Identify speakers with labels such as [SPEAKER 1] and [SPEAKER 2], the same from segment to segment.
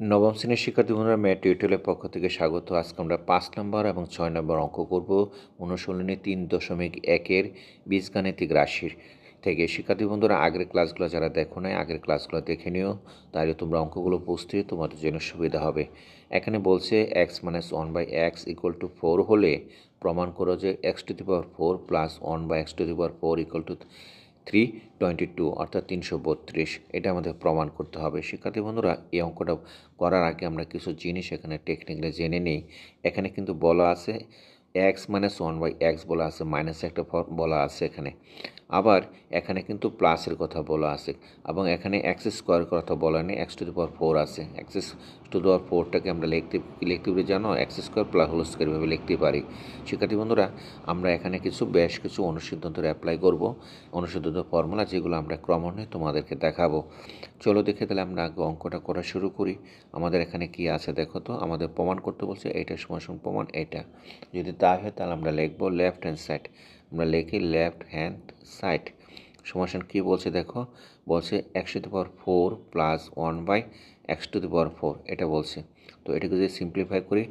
[SPEAKER 1] নবম শ্রেণির শিক্ষার্থী বন্ধুরা ম্যাট টিউটোরিয়ালের পক্ষ থেকে স্বাগত। আজকে আমরা পাঁচ নম্বর এবং ছয় নম্বর অঙ্ক করব। অনুশীলনী তিন দশমিক একের বীজগাণিতিক রাশির থেকে। শিক্ষার্থী বন্ধুরা, আগের ক্লাসগুলো যারা দেখো নাই, আগের ক্লাসগুলো দেখে নিও। তাহলে তোমরা অঙ্কগুলো বুঝতে তোমাদের জন্য সুবিধা হবে। এখানে বলছে X minus one by X equal to four হলে প্রমাণ করো যে X to the power four plus one by X to the power four equal to three twenty two অর্থাৎ তিনশো বত্রিশ। এটা আমাদের প্রমাণ করতে হবে। শিক্ষার্থী বন্ধুরা, এই অঙ্কটা করার আগে আমরা কিছু জিনিস এখানে টেকনিক্যালি জেনে নিই। এখানে কিন্তু বলা আছে X minus one by X বলা আছে মাইনাস একটা বলা আছে এখানে। আবার এখানে কিন্তু প্লাসের কথা বলা আছে এবং এখানে এক্স স্কোয়ার কথা বলা নেই X to the power four আছে। এক্স টু দি পাওয়ার ফোরটাকে আমরা লিখতে লিখতে পারি জানো X square plus whole square ভাবে লিখতে পারি। শিক্ষার্থী বন্ধুরা, আমরা এখানে কিছু, বেশ কিছু অনুসিদ্ধান্তের অ্যাপ্লাই করব। অনুসিদ্ধান্ত ফর্মুলা যেগুলো আমরা ক্রমান্বয়ে তোমাদেরকে দেখাবো। চলো দেখে তাহলে আমরা আগে অঙ্কটা করা শুরু করি। আমাদের এখানে কি আছে দেখো তো? আমাদের প্রমাণ করতে বলছে এইটা সময় প্রমাণ, এটা। যদি তাই হয় তাহলে আমরা লিখব লেফট হ্যান্ড সাইড আমরা লিখি লেফট হ্যান্ড সাইড সমাসান কী বলছে দেখো? বলছে X to the power four plus one by X to the power four এটা বলছে। তো এটাকে যদি সিম্পলিফাই করি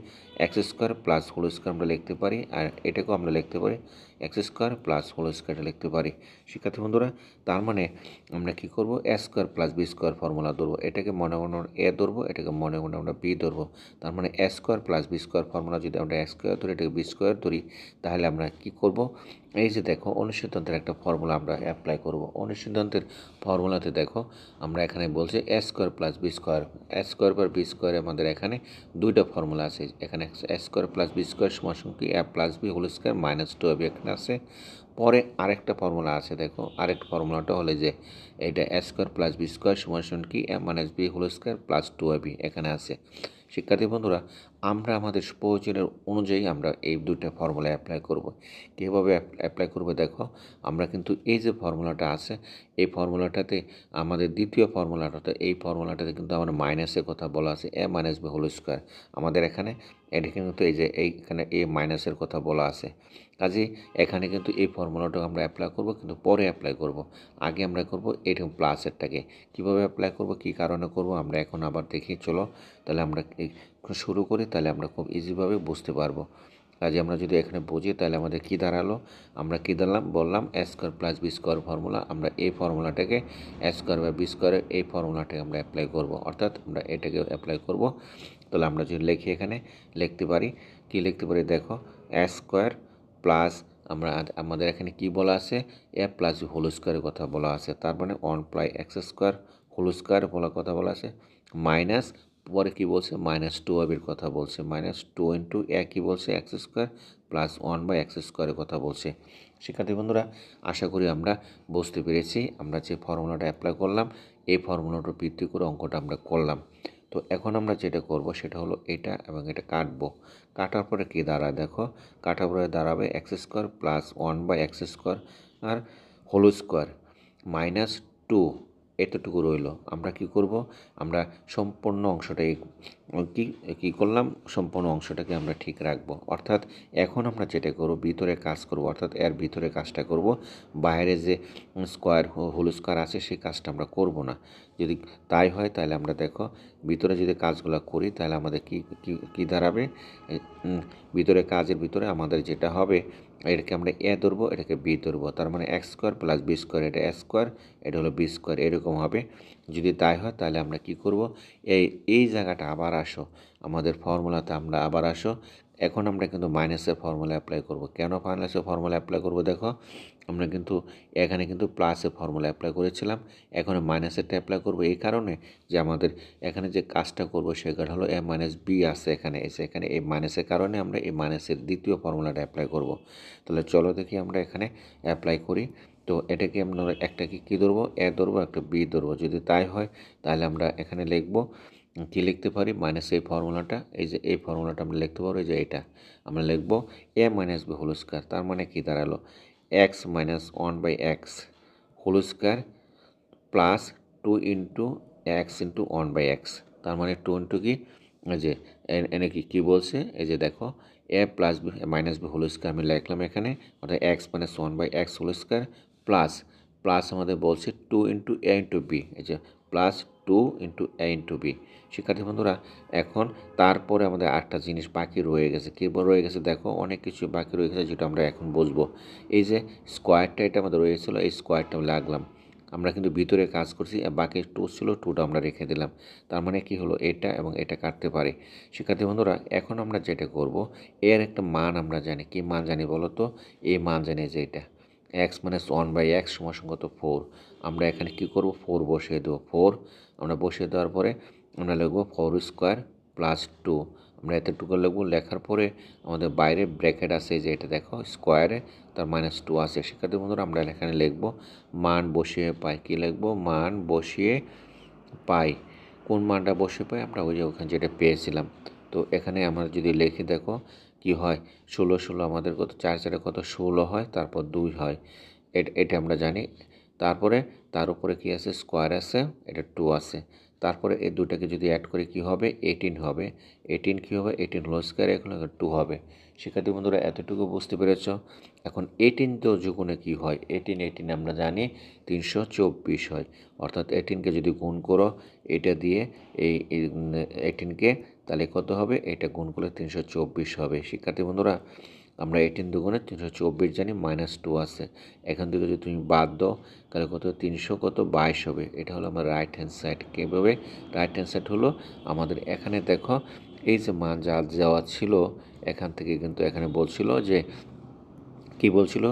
[SPEAKER 1] X square plus whole square আমরা লিখতে পারি, আর এটাকেও আমরা লিখতে পারি এক্স স্কোয়ার প্লাস হোল স্কোয়ারটা লিখতে পারি। শিক্ষার্থী বন্ধুরা, তার মানে আমরা কী করব? A square plus B square formula ধরবো। এটাকে মনে মনে এ ধরবো, এটাকে মনে মনে আমরা বি ধরবো। তার মানে A square plus B square formula যদি আমরা এ স্কোয়ার ধরি, এটাকে বি স্কোয়ার ধরি, তাহলে আমরা কি করব? এই যে দেখো, অনুসিদ্ধান্তের একটা ফর্মুলা আমরা অ্যাপ্লাই করব। অনুসিদ্ধান্তের ফর্মুলাতে দেখো, আমরা এখানে বলছি A square plus B square A square পর বি স্কোয়ার আমাদের এখানে দুইটা ফর্মুলা আছে, এখানে A square plus B square সমান কি? A plus B whole square minus two হবে এখানে আছে। পরে আরেকটা ফর্মুলা আছে, দেখো, আরেকটা ফর্মুলাটা হলে যে এটা A square plus B square সমান কি? A minus B whole square plus two B এখানে আছে। শিক্ষার্থী বন্ধুরা আমরা আমাদের প্রয়োজনের অনুযায়ী আমরা এই দুইটা ফর্মুলা অ্যাপ্লাই করব। কীভাবে অ্যাপ্লাই করব দেখো, আমরা কিন্তু এই যে ফর্মুলাটা আছে, এই ফর্মুলাটাতে আমাদের দ্বিতীয় ফর্মুলাটাতে এই ফর্মুলাটাতে কিন্তু আমার মাইনাসের কথা বলা আছে A minus B whole square আমাদের এখানে, এটা কিন্তু এই যে এইখানে এ মাইনাসের কথা বলা আছে। কাজেই এখানে কিন্তু এই ফর্মুলাটা আমরা অ্যাপ্লাই করব, কিন্তু পরে অ্যাপ্লাই করব। আগে আমরা করব এরকম প্লাসেরটাকে কীভাবে অ্যাপ্লাই করব, কী কারণে করব, আমরা এখন আবার দেখি, চলো। তাহলে আমরা শুরু করি, তাহলে আমরা খুব ইজিভাবে বুঝতে পারব। কাজে আমরা যদি এখানে বুঝি, তাহলে আমাদের কী দাঁড়াল? আমরা কী দাঁড়ালাম? বললাম A square plus B square formula আমরা এই ফর্মুলাটাকে এ স্কোয়ার বা বি স্কোয়ারের এই ফর্মুলাটাকে আমরা অ্যাপ্লাই করব। অর্থাৎ আমরা এটাকে অ্যাপ্লাই করব। তাহলে আমরা যদি লিখি এখানে, লিখতে পারি, কি লিখতে পারি? দেখো এ স্কোয়ার প্লাস আমরা আমাদের এখানে কি বলা আছে? এ প্লাস হোল স্কোয়ারের কথা বলা আছে। তার মানে one by X square whole square বলার কথা বলা আছে। মাইনাস পরে কী বলছে? মাইনাস টু এর কথা বলছে। মাইনাস টু ইন্টু এ কী বলছে? X square plus one by X স্কোয়ারের কথা বলছে। শিক্ষার্থী বন্ধুরা, আশা করি আমরা বুঝতে পেরেছি। আমরা যে ফর্মুলাটা অ্যাপ্লাই করলাম, এই ফর্মুলাটার ভিত্তি করে অঙ্কটা আমরা করলাম। তো এখন আমরা যেটা করব সেটা হলো এটা এবং এটা কাটবো। কাটার পরে কী দাঁড়ায় দেখো? কাটার পরে দাঁড়াবে X square plus one by X square R whole square minus two এতটুকু রইল। আমরা কি করব? আমরা সম্পূর্ণ অংশটাই কি, কী করলাম? সম্পূর্ণ অংশটাকে আমরা ঠিক রাখব। অর্থাৎ এখন আমরা যেটা করব, ভিতরে কাজ করব, অর্থাৎ এর ভিতরে কাজটা করব। বাইরে যে স্কোয়ার হোল স্কোয়ার আছে, সেই কাজটা আমরা করব না। যদি তাই হয়, তাহলে আমরা দেখো, ভিতরে যদি কাজগুলো করি, তাহলে আমাদের কি, কি- দাঁড়াবে? ভিতরে কাজের ভিতরে আমাদের যেটা হবে, এটাকে আমরা এ ধরবো, এটাকে বি ধরবো। তার মানে X square plus B square, এটা এ স্কোয়ার, এটা হলো বি স্কোয়ার, এরকম হবে। যদি তাই হয়, তাহলে আমরা কি করব? এই এই জায়গাটা আবার আসো। আমাদের ফর্মুলাতে আমরা আবার আসো। এখন আমরা কিন্তু মাইনাসের ফর্মুলা অ্যাপ্লাই করব। কেন মাইনাসের ফর্মুলা অ্যাপ্লাই করব? দেখো, আমরা কিন্তু এখানে কিন্তু প্লাসের ফর্মুলা অ্যাপ্লাই করেছিলাম। এখন মাইনাসেরটা অ্যাপ্লাই করব এই কারণে যে আমাদের এখানে যে কাজটা করব সেটা হলো এ মাইনাস বি আছে এখানে, এসে এখানে। এই মাইনাসের কারণে আমরা এই মাইনাসের দ্বিতীয় ফর্মুলাটা অ্যাপ্লাই করব। তাহলে চলো দেখি আমরা এখানে অ্যাপ্লাই করি। তো এটাকে আমরা একটাকে কী ধরবো? এ ধরবো, একটা বি ধরবো। যদি তাই হয়, তাহলে আমরা এখানে লিখব, কী লিখতে পারি? মাইনাস এই ফর্মুলাটা, এই যে এই ফর্মুলাটা আমরা লিখতে পারব যে এটা। আমরা লিখব A minus B whole square, তার মানে কী দাঁড়াল? X minus one by X whole square plus two into X into one by X. তার মানে টু ইন্টু কি? এই যে এনে কি, কী বলছে? এই যে দেখো, A plus B minus B whole square আমি লিখলাম এখানে, অর্থাৎ X minus one by X whole square plus plus আমাদের বলছে two into A into B এই যে plus two into A into B শিক্ষার্থী বন্ধুরা, এখন তারপরে আমাদের আটটা জিনিস বাকি রয়ে গেছে। কী রয়ে গেছে? দেখো, অনেক কিছু বাকি রয়ে গেছে যেটা আমরা এখন বুঝব এই যে স্কোয়ারটা এটা আমাদের রয়েছিল, এই স্কোয়ারটা লাগলাম। আমরা কিন্তু ভিতরে কাজ করছি বাকি টু ছিল টুটা আমরা রেখে দিলাম। তার মানে কি হলো? এটা এবং এটা কাটতে পারে। শিক্ষার্থী বন্ধুরা, এখন আমরা যেটা করব এর একটা মান আমরা জানি। কি মান জানি বলো তো? এই মান জানি যে এটা। X minus one by X সমাসঙ্গত four আমরা এখানে কি করব? ফোর বসিয়ে দেবো। ফোর আমরা বসিয়ে দেওয়ার পরে আমরা লিখব ফোর স্কোয়ার প্লাস টু আমরা এতটুকু লিখব। লেখার পরে আমাদের বাইরে ব্র্যাকেট আছে যে এটা দেখো স্কোয়ারে তার মাইনাস টু আছে। শিক্ষার্থী বন্ধুরা, আমরা এখানে লিখব মান বসিয়ে পাই। কী লিখব? মান বসিয়ে পাই। কোন মানটা বসিয়ে পাই? আমরা ওই যে ওখানে যেটা পেয়েছিলাম। তো এখানে আমরা যদি লিখে, দেখো কি হয়? ষোলো ষোলো আমাদের কত? চার, চারে কত? ষোলো হয়, তারপর দুই হয়। এটা আমরা জানি। তারপরে তার উপরে কি আছে? স্কোয়ার আছে, এটা টু আছে। তারপরে এই দুটাকে যদি অ্যাড করে কি হবে? এইটিন হবে। এইটিন কী হবে? এইটিন হলো স্কোয়ার এখন টু হবে। শিক্ষার্থী বন্ধুরা, এতটুকু বুঝতে পেরেছ? এখন এইটিন তো যুগুণে কী হয়? এইটিন এইটিন আমরা জানি তিনশো চব্বিশ হয়। অর্থাৎ এইটিনকে যদি গুণ করো, এটা দিয়ে এই এইটিনকে তাহলে কত হবে? এটা গুণ করলে তিনশো চব্বিশ হবে। শিক্ষার্থী বন্ধুরা, আমরা এইটিন দুগুণে তিনশো চব্বিশ জানি মাইনাস টু আছে। এখান থেকে যদি তুমি বাদ দাও, তাহলে কত? তিনশো কত? বাইশ হবে। এটা হলো আমার রাইট হ্যান্ড সাইড কীভাবে? রাইট হ্যান্ড সাইড হলো আমাদের এখানে দেখো, এই যে মান যা যাওয়া ছিল, এখান থেকে কিন্তু এখানে বলছিল যে, কি বলছিল?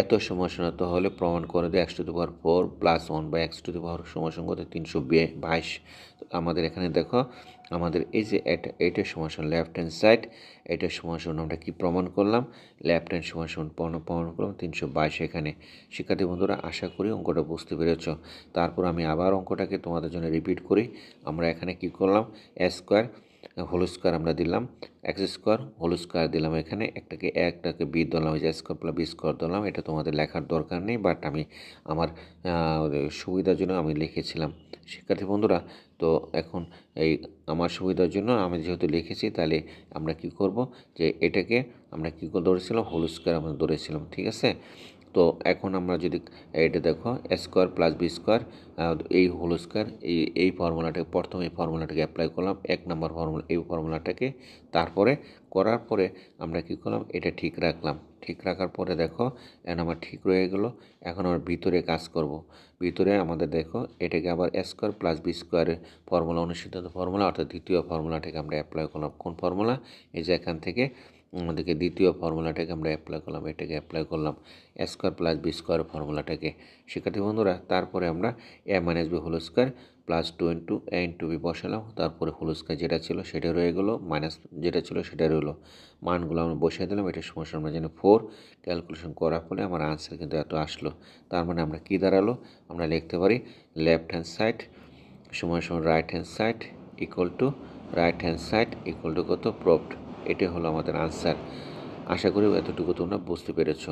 [SPEAKER 1] এত সময় সমাসনত হলে প্রমাণ করে দেয় X to the power four plus one by X to the power সমাসঙ্গত তিনশো বাইশ। আমাদের এখানে দেখো, আমাদের এই যে এটা এইটার সমাসন লেফট হ্যান্ড সাইড এটার সমাসন আমরা কি প্রমাণ করলাম? লেফট হ্যান্ড সমাসন প্রমাণ করলাম তিনশো বাইশ এখানে। শিক্ষার্থী বন্ধুরা, আশা করি অঙ্কটা বুঝতে পেরেছ। তারপর আমি আবার অঙ্কটাকে তোমাদের জন্য রিপিট করি। আমরা এখানে কি করলাম? স্কোয়ার হোল স্কোয়ার আমরা দিলাম, এক্স স্কোয়ার, হোল স্কোয়ার দিলাম এখানে, একটাকে একটাকে বি দিলাম যে স্কোয়ার প্লাস বি স্কোয়ার দিলাম এটা তোমাদের লেখার দরকার নেই বাট আমি আমার সুবিধার জন্য আমি লিখেছিলাম। শিক্ষার্থী বন্ধুরা, তো এখন এই আমার সুবিধার জন্য আমি যেহেতু লিখেছি, তাহলে আমরা কি করব? যে এটাকে আমরা কী ধরেছিলাম? হোল স্কোয়ার আমরা ধরেছিলাম, ঠিক আছে? তো এখন আমরা যদি এটা দেখো স্কোয়ার প্লাস বি স্কোয়ার এই হোল স্কোয়ার এই এই ফর্মুলাটাকে প্রথম এই ফর্মুলাটাকে অ্যাপ্লাই করলাম, এক নম্বর ফর্মুলা এই ফর্মুলাটাকে তারপরে করার পরে আমরা কি করলাম, এটা ঠিক রাখলাম। ঠিক রাখার পরে দেখো, এখন আমার ঠিক রয়ে গেলো, এখন আমার ভিতরে কাজ করব। ভিতরে আমাদের দেখো, এটাকে আবার স্কোয়ার প্লাস বি স্কোয়ারের ফর্মুলা অনুসিদ্ধান্ত ফর্মুলা অর্থাৎ দ্বিতীয় ফর্মুলাটাকে আমরা অ্যাপ্লাই করলাম। কোন ফর্মুলা এই যে এখান থেকে আমাদেরকে দ্বিতীয় ফর্মুলাটাকে আমরা অ্যাপ্লাই করলাম, এটাকে অ্যাপ্লাই করলাম A square plus B square ফর্মুলাটাকে। শিক্ষার্থী বন্ধুরা, তারপরে আমরা A minus B whole square plus two into A into B বসালাম, তারপরে হোল স্কোয়ার যেটা ছিল সেটা রয়ে গেলো মাইনাস যেটা ছিল সেটা রইল। মানগুলো আমরা বসিয়ে দিলাম, এটা সমস্যা আমরা জানি ফোর ক্যালকুলেশন করার ফলে আমার আনসার কিন্তু এত আসলো। তার মানে আমরা কী দাঁড়াল? আমরা লিখতে পারি লেফট হ্যান্ড সাইড সময় সময় right hand side equal to right hand side equal to কত? প্রপড এটাই হলো আমাদের আনসার আশা করি এতটুকু তোমরা বুঝতে পেরেছ।